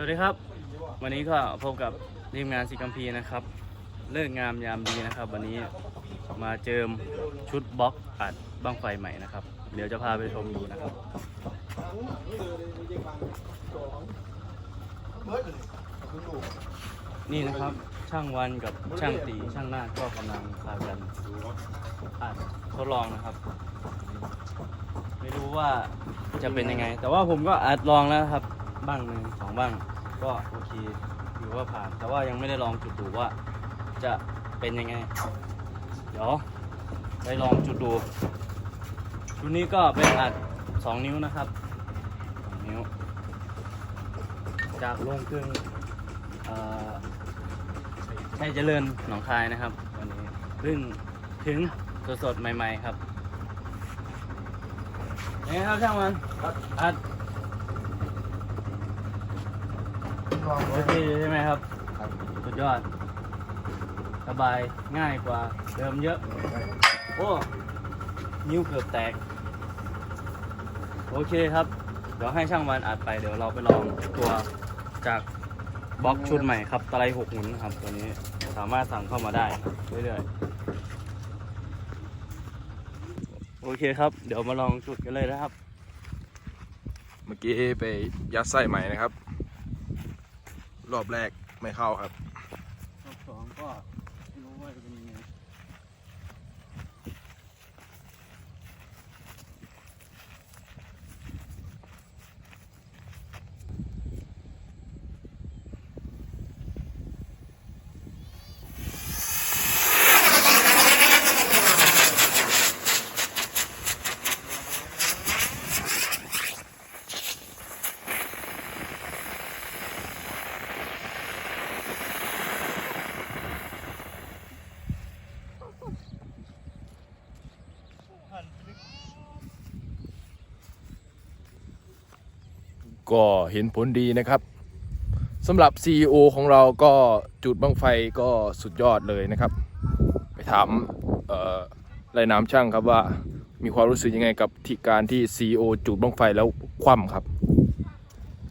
สวัสดีครับ วันนี้ก็พบกับทีมงานสิกัมพีนะครับ เลิกงามยามดีนะครับ วันนี้มาเจิมชุดบล็อกอัดบ้างไฟใหม่นะครับ เดี๋ยวจะพาไปชมดูนะครับนี่นะครับช่างวันกับช่างตีช่างหน้าก็กำลังพากันอัดทดลองนะครับ ไม่รู้ว่าจะเป็นยังไง แต่ว่าผมก็อัดลองแล้วครับ บ้างหนึ่งสองบ้างก็โอเคถือว่าผ่าน แต่ว่ายังไม่ได้ลองจุดดูว่าจะเป็นยังไง เดี๋ยวไปลองจุดดูชุดนี้ก็เป็นอัดสองนิ้วนะครับสองนิ้ว จากโรงกลึงเอ่อชัยเจริญหนองคายนะครับวันนี้เพิ่งถึงสดๆใหม่ ๆ ครับยังไงครับช่างมันอัด โอเคใช่ไหมครับสุดยอด สบายง่ายกว่าเดิมเยอะ โอ้นิ้วเกือบแตก โอเคครับ เดี๋ยวให้ช่างวันอัดไปเดี๋ยวเราไปลองตัวจากบล็อกชุดใหม่ครับตะไลหกหมุนครับตัวนี้สามารถสั่งเข้ามาได้เรื่อยๆ โอเคครับ เดี๋ยวมาลองจุดกันเลยนะครับ เมื่อกี้ไปยัดไส้ใหม่นะครับ รอบแรกไม่เข้าครับ รอบสองก็ไม่รู้ว่าจะเป็นยังไง ก็เห็นผลดีนะครับสำหรับ CEO ของเราก็จุดบังไฟก็สุดยอดเลยนะครับ ไปถามเอ่อไรน้ำช่างครับว่ามีความรู้สึกยังไงกับที่การที่ CEO จุดบังไฟแล้วคว่ำครับ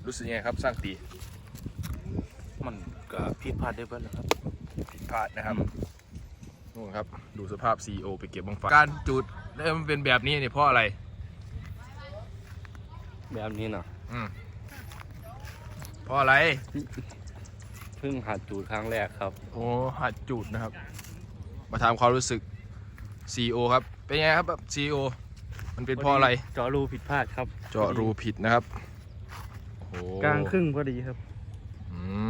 รู้สึกยังไงครับสร้างตี มันก็ผิดพลาดได้เบิ้ลนะครับผิดพลาดนะครับนู่นครับดูสภาพ CEO ไปเก็บบังไฟการจุดแล้วมันเป็นแบบนี้เนี่ยเพราะอะไร แบบนี้เนาะอืม เพราะอะไร เพิ่งหัดจูดครั้งแรกครับ โอ้หัดจุดนะครับ มาถามความรู้สึก CEO ครับ เป็นไงครับ CEO มันเป็นเพราะอะไรเจาะรูผิดพลาดครับเจาะรูผิดนะครับโอ้กลางครึ่งพอดีครับ อืม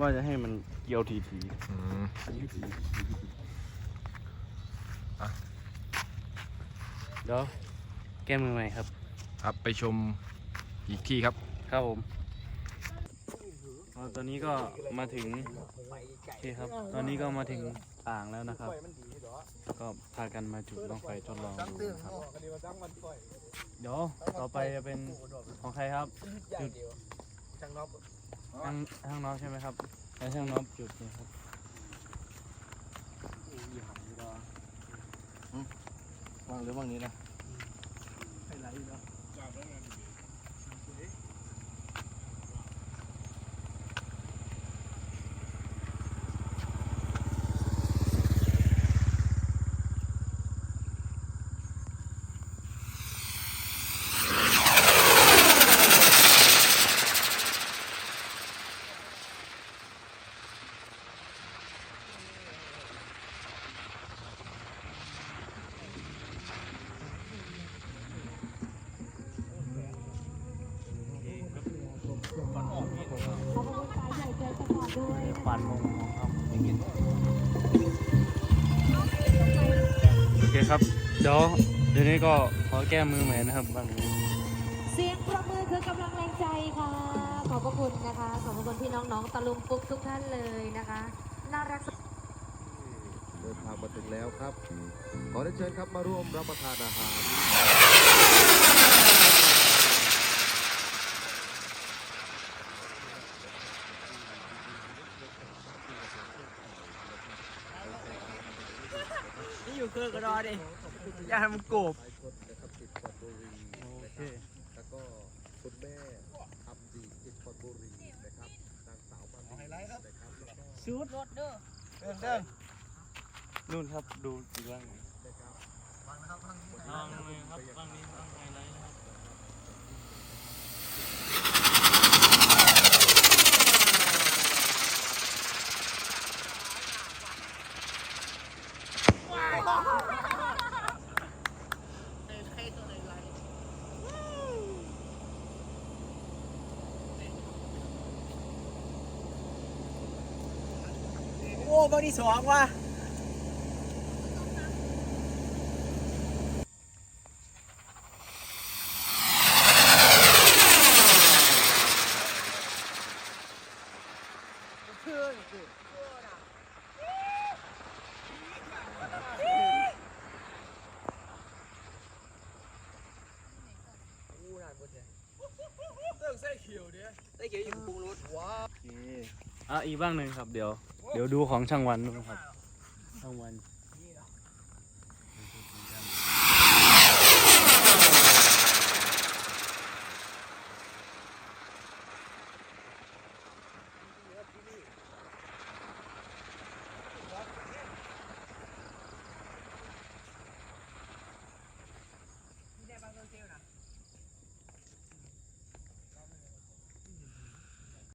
ว่าจะให้มันเกี่ยวทีทีอืมเดี๋ยวแก้มือใหม่ครับ ครับไปชมอีกที่ครับ ครับผมอ๋อ ตอนนี้ก็มาถึงโอเคครับ ตอนนี้ก็มาถึงอ่างแล้วนะครับ ก็พากันมาจุดบ้างไฟทดลองดูนะครับ เดี๋ยวต่อไปจะเป็นของใครครับ จุดช่างนอบช่างช่างนอบใช่ไหมครับ แล้วช่างนอบจุดนี่ครับวางหรือวางนี้นะ ควันลงของครับโอเคครับ เดี๋ยวเดี๋ยวนี้ก็ขอแก้มือใหม่นะครับบางนี้เสียงประมือคือกำลังแรงใจค่ะ ขอบพระคุณนะคะ ขอบพระคุณพี่น้องๆตะลุงปุ๊กทุกท่านเลยนะคะ น่ารักสุดเดินทางมาถึงแล้วครับ ขอได้เชิญครับมาร่วมรับประทานอาหาร อก็รอดิอย่าทำกบนะครันะคบแล้วก็คุณแม่อับดีจิอดบุรีนะครับนางสาวลีนครับแล้ชุดรถเด้อเดินเดินนู่นครับดูอีกล่างนะครับฟังนะครับฟังนี้ฟังนี้ โอ้บางที่สองว่ะโอเคอะอีกบ้างหนึ่งครับเดี๋ยว ดี๋ยวดูของช่างวันนะครับช่างวัน